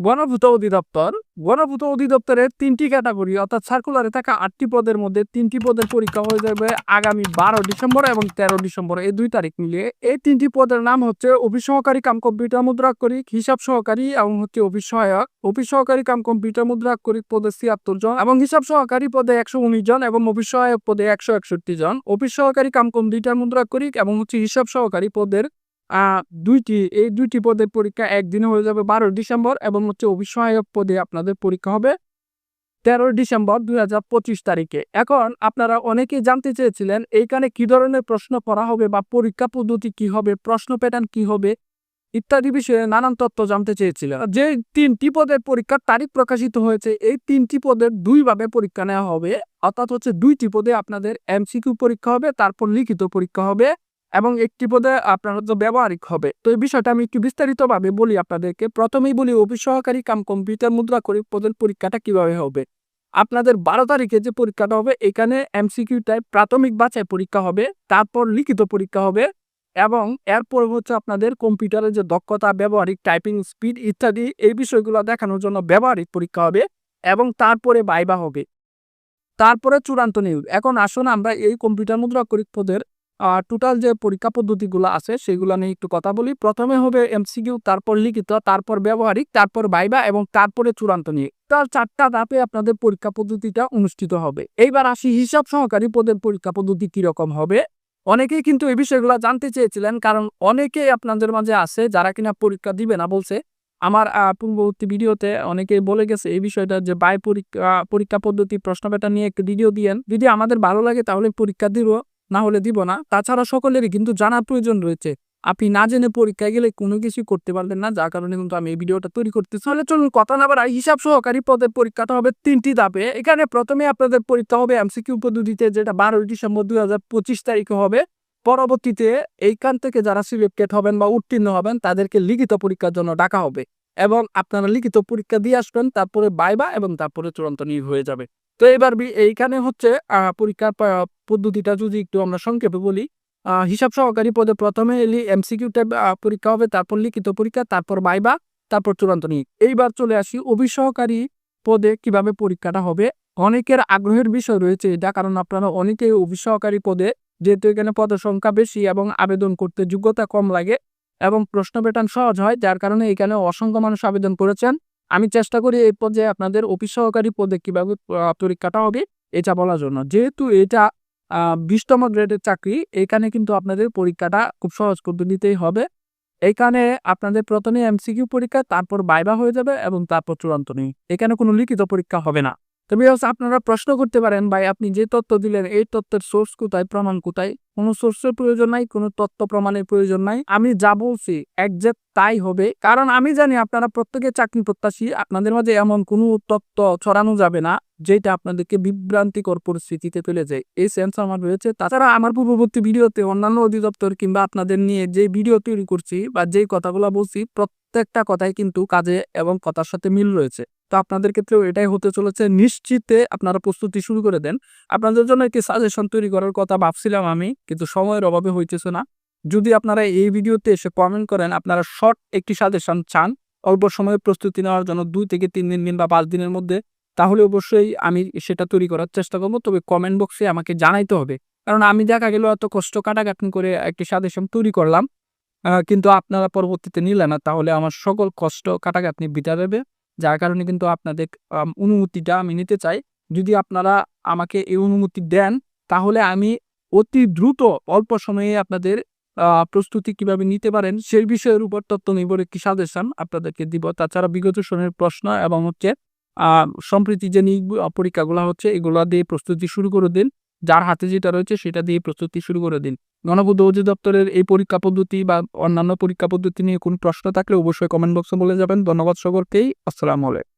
গণভূত অধিদপ্তর গণভূত অধিদপ্তরের তিনটি ক্যাটাগরি অর্থাৎ সার্কুলারে থাকা আটটি পদের মধ্যে তিনটি পদের পরীক্ষা হয়ে যাবে আগামী বারো ডিসেম্বর এবং তেরো ডিসেম্বর, এই দুই তারিখ মিলিয়ে। এই তিনটি পদের নাম হচ্ছে অফিস সহকারী কাম কম্পিউটার মুদ্রাক্ষরিক হিসাব সহকারী এবং হচ্ছে অফিস সহায়ক। অফিস সহকারী কাম কম্পিউটার মুদ্রাক্ষরিক পদে ছিয়াত্তর জন এবং হিসাব সহকারী পদে একশো উনিশ জন এবং অফিস সহায়ক পদে একশো একষট্টি জন। অফিস সহকারী কাম কম্পিউটার মুদ্রাক্ষরিক এবং হচ্ছে হিসাব সহকারী পদের দুইটি, এই দুইটি পদের পরীক্ষা একদিনে হয়ে যাবে বারো ডিসেম্বর এবং হচ্ছে অভিসহায়ক পদে আপনাদের পরীক্ষা হবে তেরো ডিসেম্বর দুই হাজার পঁচিশ তারিখে। এখন আপনারা অনেকেই জানতে চেয়েছিলেন, এইখানে কি ধরনের প্রশ্ন করা হবে বা পরীক্ষা পদ্ধতি কি হবে, প্রশ্ন প্যাটার্ন কি হবে, ইত্যাদি বিষয়ে নানান তথ্য জানতে চেয়েছিলেন। যে তিনটি পদের পরীক্ষার তারিখ প্রকাশিত হয়েছে, এই তিনটি পদের দুইভাবে পরীক্ষা নেওয়া হবে। অর্থাৎ হচ্ছে দুইটি পদে আপনাদের এমসিকিউ পরীক্ষা হবে, তারপর লিখিত পরীক্ষা হবে। এবং একটি পদে আপনার হচ্ছে ব্যবহারিক হবে। তো এই বিষয়টা আমি একটু বিস্তারিতভাবে বলি আপনাদেরকে। প্রথমেই বলি, অফিস সহকারী কাম কম্পিউটার মুদ্রা করি পদের পরীক্ষাটা কীভাবে হবে? আপনাদের বারো তারিখে যে পরীক্ষাটা হবে, এখানে এমসিকিউ টাইপ প্রাথমিক বাছাই পরীক্ষা হবে, তারপর লিখিত পরীক্ষা হবে এবং এরপর হচ্ছে আপনাদের কম্পিউটারের যে দক্ষতা, ব্যবহারিক, টাইপিং স্পিড ইত্যাদি, এই বিষয়গুলো দেখানোর জন্য ব্যবহারিক পরীক্ষা হবে এবং তারপরে বাইবা হবে। তারপরে চূড়ান্ত নিয়োগ। এখন আসুন আমরা এই কম্পিউটার মুদ্রাক্ষরিক পদের টোটাল যে পরীক্ষা পদ্ধতিগুলো আছে, সেগুলো নিয়ে একটু কথা বলি। প্রথমে হবে এমসিকিউ তারপর লিখিত, তারপর ব্যবহারিক, তারপর বাইবা এবং তারপরে চূড়ান্ত নিয়ে তার চারটা ধাপে আপনাদের পরীক্ষা পদ্ধতিটা অনুষ্ঠিত হবে। এইবার আসি হিসাব সহকারী পদের পরীক্ষা পদ্ধতি কীরকম হবে? অনেকেই কিন্তু এই বিষয়গুলো জানতে চেয়েছিলেন, কারণ অনেকেই আপনাদের মাঝে আছে যারা কিনা পরীক্ষা দিবে না বলছে। আমার পূর্ববর্তী ভিডিওতে অনেকেই বলে গেছে এই বিষয়টা যে বাই পরীক্ষা পরীক্ষা পদ্ধতি প্রশ্ন পেটা নিয়ে একটু ভিডিও দিয়েন। যদি আমাদের ভালো লাগে তাহলে পরীক্ষা দিব। না হলে দিব না। তাছাড়া সকলেরই কিন্তু জানার প্রয়োজন রয়েছে। আপনি না জেনে পরীক্ষায় গেলে কোনো কিছু করতে পারবেন না, যার কারণে কিন্তু আমি এই ভিডিওটা তৈরি করতেছি। তাহলে চলুন কথা না বাড়াই, হিসাব সহকারী পদের পরীক্ষাটা হবে তিনটি ধাপে। এখানে প্রথমে আপনাদের পরীক্ষা হবে এমসিকিউ পদ্ধতিতে, যেটা বারোই ডিসেম্বর দুই হাজার পঁচিশ তারিখে হবে। পরবর্তীতে এইখান থেকে যারা সিলেক্টেড হবেন বা উত্তীর্ণ হবেন, তাদেরকে লিখিত পরীক্ষার জন্য ডাকা হবে। এবং আপনারা লিখিত পরীক্ষা দিয়ে আসবেন, তারপরে বাইবা এবং তারপরে চূড়ান্ত নিয়োগ হয়ে যাবে। তো এবার এইখানে হচ্ছে পরীক্ষার পদ্ধতিটা যদি একটু আমরা সংক্ষেপে বলি হিসাব সহকারী পদে প্রথমে এলি এমসিকিউ টাইপ পরীক্ষা হবে, তারপর লিখিত পরীক্ষা, তারপর বাইবা, তারপর চূড়ান্ত নিয়োগ। এইবার চলে আসি অভিসহকারী পদে কীভাবে পরীক্ষাটা হবে। অনেকের আগ্রহের বিষয় রয়েছে এটা, কারণ আপনারা অনেকেই অভিসহকারী পদে, যেহেতু এখানে পদের সংখ্যা বেশি এবং আবেদন করতে যোগ্যতা কম লাগে এবং প্রশ্ন প্যাটার্ন সহজ হয়, যার কারণে এখানে অসংখ্য মানুষ আবেদন করেছেন। আমি চেষ্টা করি এই পর্যায়ে আপনাদের অফিস সহকারী পদে কীভাবে পরীক্ষাটা হবে, এটা বলার জন্য। যেহেতু এটা বিশতম গ্রেডের চাকরি, এখানে কিন্তু আপনাদের পরীক্ষাটা খুব সহজ পদ্ধতিতেই হবে। এখানে আপনাদের প্রথমে এমসিকিউ পরীক্ষা, তারপর বাইবা হয়ে যাবে এবং তারপর চূড়ান্ত নেই এখানে কোনো লিখিত পরীক্ষা হবে না। তবে হচ্ছে আপনারা প্রশ্ন করতে পারেন, ভাই, আপনি যে তথ্য দিলেন, এই তথ্যের সোর্স কোথায়, প্রমাণ কোথায়? কোনো সোর্সের প্রয়োজন নাই, কোনো তথ্য প্রমাণের প্রয়োজন নাই। আমি যা বলছি একজ্যাক্ট তাই হবে। কারণ আমি জানি আপনারা প্রত্যেকে চাকরি প্রত্যাশী, আপনাদের মাঝে এমন কোনো তথ্য ছড়ানো যাবে না, যেটা আপনাদেরকে বিভ্রান্তিকর পরিস্থিতিতে ফেলে যায় এই সেন্স আমার রয়েছে। তাছাড়া আমার পূর্ববর্তী ভিডিওতে অন্যান্য অধিদপ্তর কিংবা আপনাদের নিয়ে যে ভিডিও তৈরি করছি বা যেই কথাগুলো বলছি, প্রত্যেকটা কথাই কিন্তু কাজে এবং কথার সাথে মিল রয়েছে। তো আপনাদের ক্ষেত্রেও এটাই হতে চলেছে। নিশ্চিতে আপনারা প্রস্তুতি শুরু করে দেন। আপনাদের জন্য একটি সাজেশন তৈরি করার কথা ভাবছিলাম আমি, কিন্তু সময়ের অভাবে হইতেছে না। যদি আপনারা এই ভিডিওতে এসে কমেন্ট করেন, আপনারা শর্ট একটি সাজেশন চান, অল্প সময়ে প্রস্তুতি নেওয়ার জন্য দুই থেকে তিন দিন দিন বা পাঁচ দিনের মধ্যে, তাহলে অবশ্যই আমি সেটা তৈরি করার চেষ্টা করব। তবে কমেন্ট বক্সে আমাকে জানাইতে হবে। কারণ আমি দেখা গেল এত কষ্ট কাটাকাটনি করে একটি সাজেশন তৈরি করলাম কিন্তু আপনারা পরবর্তীতে নিলেন না, তাহলে আমার সকল কষ্ট কাটাকাটনি বিটা দেবে। যার কারণে কিন্তু আপনাদের অনুমতিটা আমি নিতে চাই। যদি আপনারা আমাকে এই অনুমতি দেন, তাহলে আমি অতি দ্রুত, অল্প সময়ে আপনাদের প্রস্তুতি কীভাবে নিতে পারেন, সেই বিষয়ের উপর তথ্য নির্ভর একটি সাজেশন আপনাদেরকে দিব। তাছাড়া বিগত সনের প্রশ্ন এবং হচ্ছে সম্প্রতি যে পরীক্ষাগুলো হচ্ছে, এগুলো দিয়ে প্রস্তুতি শুরু করে দিন। যার হাতে যেটা রয়েছে সেটা দিয়ে প্রস্তুতি শুরু করে দিন। গণপূর্ত অধিদপ্তরের এই পরীক্ষা পদ্ধতি বা অন্যান্য পরীক্ষা পদ্ধতি নিয়ে কোনো প্রশ্ন থাকলে অবশ্যই কমেন্ট বক্সে বলে যাবেন। ধন্যবাদ সকলকেই। আসসালামু আলাইকুম।